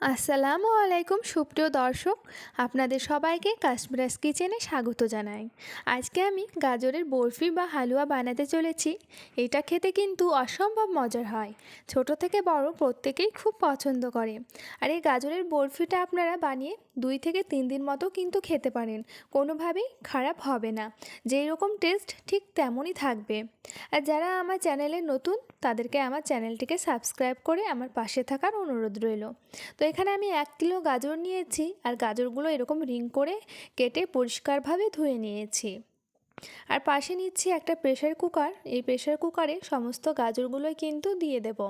আসসালামু আলাইকুম, সুপ্রিয় দর্শক। আপনাদের সবাইকে কাশ্মীরাস কিচেনে স্বাগত জানাই। আজকে আমি গাজরের বরফি বা হালুয়া বানাতে চলেছি। এটা খেতে কিন্তু অসম্ভব মজার হয়। ছোট থেকে বড় প্রত্যেকেই খুব পছন্দ করে। আর এই গাজরের বরফিটা আপনারা বানিয়ে দুই থেকে তিন দিন মতো কিন্তু খেতে পারেন। কোনোভাবেই খারাপ হবে না। যেই রকম টেস্ট ঠিক তেমনই থাকবে। আর যারা আমার চ্যানেলে নতুন, তাদেরকে আমার চ্যানেলটিকে সাবস্ক্রাইব করে আমার পাশে থাকার অনুরোধ রইল। তো এখানে আমি এক কিলো গাজর নিয়েছি আর গাজরগুলো এরকম রিং করে কেটে পরিষ্কারভাবে ধুয়ে নিয়েছি। আর পাশে নিচ্ছি একটা প্রেশার কুকার। এই প্রেশার কুকারে সমস্ত গাজরগুলোই কিন্তু দিয়ে দেব।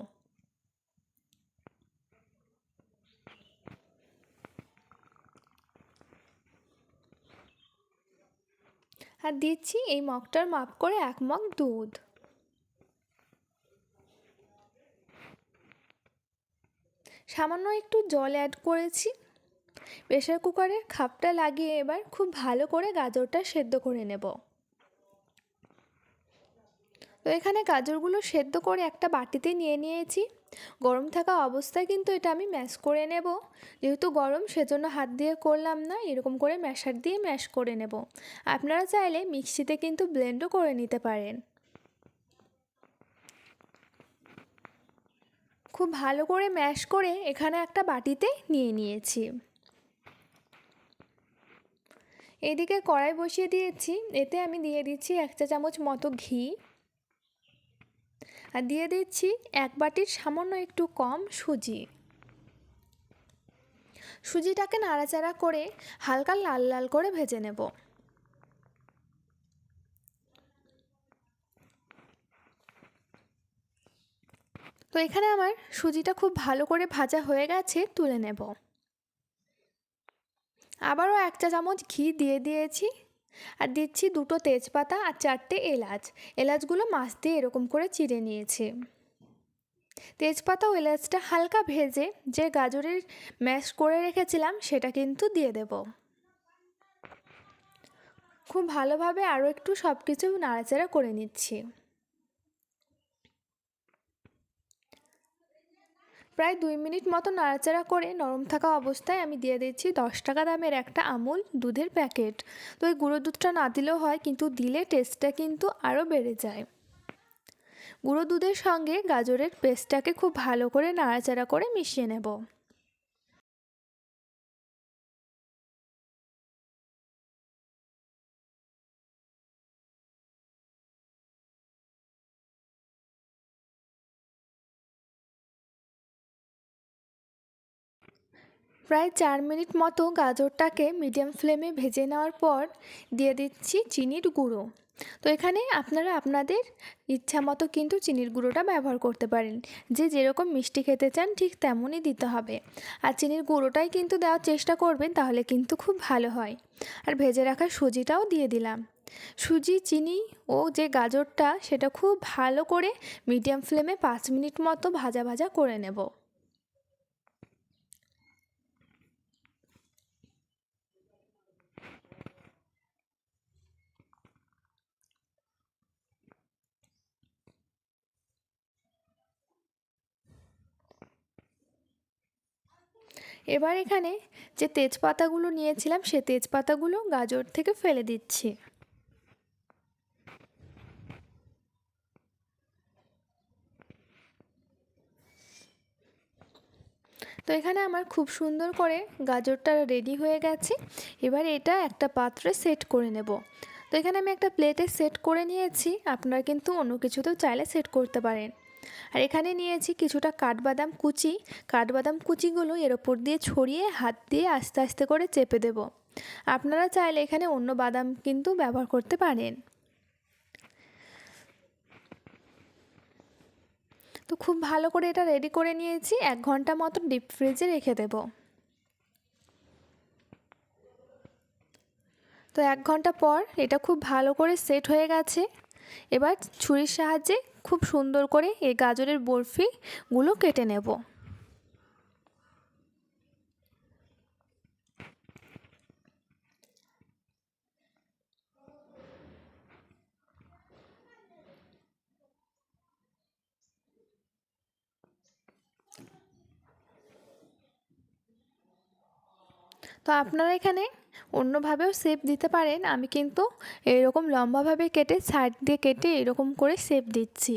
আর দিচ্ছি এই মগটার মাপ করে এক মগ দুধ। সামান্য একটু জল অ্যাড করেছি। প্রেশার কুকারে খাপটা লাগিয়ে এবার খুব ভালো করে গাজরটা সেদ্ধ করে নেব। তো এখানে গাজরগুলো সেদ্ধ করে একটা বাটিতে নিয়ে নিয়েছি। গরম থাকা অবস্থায় কিন্তু এটা আমি ম্যাশ করে নেব। যেহেতু গরম, সেজন্য হাত দিয়ে করলাম না, এরকম করে ম্যাশার দিয়ে ম্যাশ করে নেব। আপনারা চাইলে মিক্সিতে কিন্তু ব্লেন্ডও করে নিতে পারেন। খুব ভালো করে ম্যাশ করে এখানে একটা বাটিতে নিয়ে নিয়েছি। এদিকে কড়াই বসিয়ে দিয়েছি, এতে আমি দিয়ে দিচ্ছি এক চা চামচ মতো ঘি। আর দিয়ে দিচ্ছি এক বাটির সামান্য একটু কম সুজি। সুজিটাকে নাড়াচাড়া করে হালকা লাল লাল করে ভেজে নেব। তো এখানে আমার সুজিটা খুব ভালো করে ভাজা হয়ে গেছে, তুলে নেব। আবারও এক চা চামচ ঘি দিয়ে দিয়েছি, আর দিচ্ছি দুটো তেজপাতা আর চারটে এলাচ। এলাচগুলো মাছ দিয়ে এরকম করে চিড়ে নিয়েছি। তেজপাতা ও এলাচটা হালকা ভেজে যে গাজরের ম্যাশ করে রেখেছিলাম, সেটা কিন্তু দিয়ে দেব। খুব ভালোভাবে আরও একটু সব কিছু নাড়াচাড়া করে নিচ্ছি। প্রায় দুই মিনিট মতো নাড়াচাড়া করে নরম থাকা অবস্থায় আমি দিয়ে দিচ্ছি দশ টাকা দামের একটা আমুল দুধের প্যাকেট। তো এই গুঁড়ো দুধটা না দিলেও হয়, কিন্তু দিলে টেস্টটা কিন্তু আরও বেড়ে যায়। গুঁড়ো দুধের সঙ্গে গাজরের পেস্টটাকে খুব ভালো করে নাড়াচাড়া করে মিশিয়ে নেব। প্রায় চার মিনিট মতো গাজরটাকে মিডিয়াম ফ্লেমে ভেজে নেওয়ার পর দিয়ে দিচ্ছি চিনির গুঁড়ো। তো এখানে আপনারা আপনাদের ইচ্ছা মতো কিন্তু চিনির গুঁড়োটা ব্যবহার করতে পারেন। যে যেরকম মিষ্টি খেতে চান ঠিক তেমনই দিতে হবে। আর চিনির গুঁড়োটাই কিন্তু দেওয়ার চেষ্টা করবেন তাহলে কিন্তু খুব ভালো হয়। আর ভেজে রাখা সুজিটাও দিয়ে দিলাম। সুজি, চিনি ও যে গাজরটা সেটা খুব ভালো করে মিডিয়াম ফ্লেমে পাঁচ মিনিট মতো ভাজা ভাজা করে নেব। এবার এখানে যে তেজপাতাগুলো নিয়েছিলাম, সে তেজপাতাগুলো গাজর থেকে ফেলে দিচ্ছি। তো এখানে আমার খুব সুন্দর করে গাজরটা রেডি হয়ে গেছে। এবার এটা একটা পাত্রে সেট করে নেব। তো এখানে আমি একটা প্লেটে সেট করে নিয়েছি। আপনারা কিন্তু অন্য কিছুতেও চাইলে সেট করতে পারেন। আর এখানে নিয়েছি কিছুটা কাঠবাদাম কুচি। কাঠবাদাম কুচিগুলো এর ওপর দিয়ে ছড়িয়ে হাত দিয়ে আস্তে আস্তে করে চেপে দেব। আপনারা চাইলে এখানে অন্য বাদাম কিন্তু ব্যবহার করতে পারেন। তো খুব ভালো করে এটা রেডি করে নিয়েছি। এক ঘণ্টা মতো ডিপ ফ্রিজে রেখে দেব। তো এক ঘণ্টা পর এটা খুব ভালো করে সেট হয়ে গেছে। এবার ছুরির সাহায্যে খুব সুন্দর করে এই গাজরের বরফিগুলো কেটে নেব। তো আপনারা এখানে অন্যভাবেও শেপ দিতে পারেন। আমি কিন্তু এরকম লম্বাভাবে কেটে সাইড দিয়ে কেটে এরকম করে শেপ দিচ্ছি।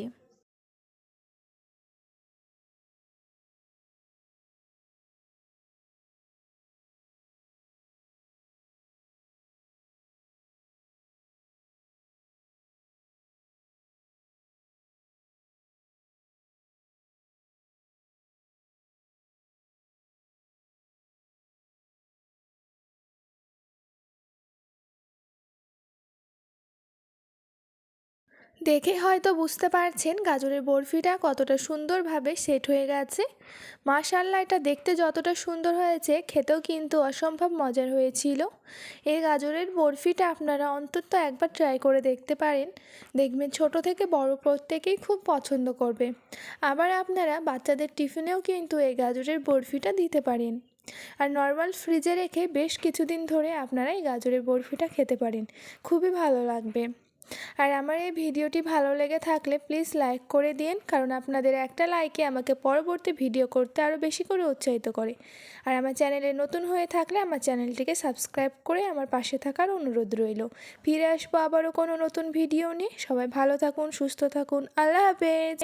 দেখে হয়তো বুঝতে পারছেন গাজরের বরফিটা কতটা সুন্দরভাবে সেট হয়ে গেছে। মাশাল্লাহ এটা দেখতে যতটা সুন্দর হয়েছে, খেতেও কিন্তু অসম্ভব মজার হয়েছিল। এই গাজরের বরফিটা আপনারা অন্তত একবার ট্রাই করে দেখতে পারেন। দেখবেন ছোট থেকে বড় প্রত্যেকেই খুব পছন্দ করবে। আবার আপনারা বাচ্চাদের টিফিনেও কিন্তু এই গাজরের বরফিটা দিতে পারেন। আর নর্মাল ফ্রিজে রেখে বেশ কিছুদিন ধরে আপনারা এই গাজরের বরফিটা খেতে পারেন। খুবই ভালো লাগবে। আর আমার এই ভিডিওটি ভালো লেগে থাকলে প্লিজ লাইক করে দিন, কারণ আপনাদের একটা লাইকে আমাকে পরবর্তী ভিডিও করতে আরও বেশি করে উৎসাহিত করে। আর আমার চ্যানেলে নতুন হয়ে থাকলে আমার চ্যানেলটিকে সাবস্ক্রাইব করে আমার পাশে থাকার অনুরোধ রইল। ফিরে আসব আবারও কোনো নতুন ভিডিও নিয়ে। সবাই ভালো থাকুন, সুস্থ থাকুন। আল্লাহ হাফেজ।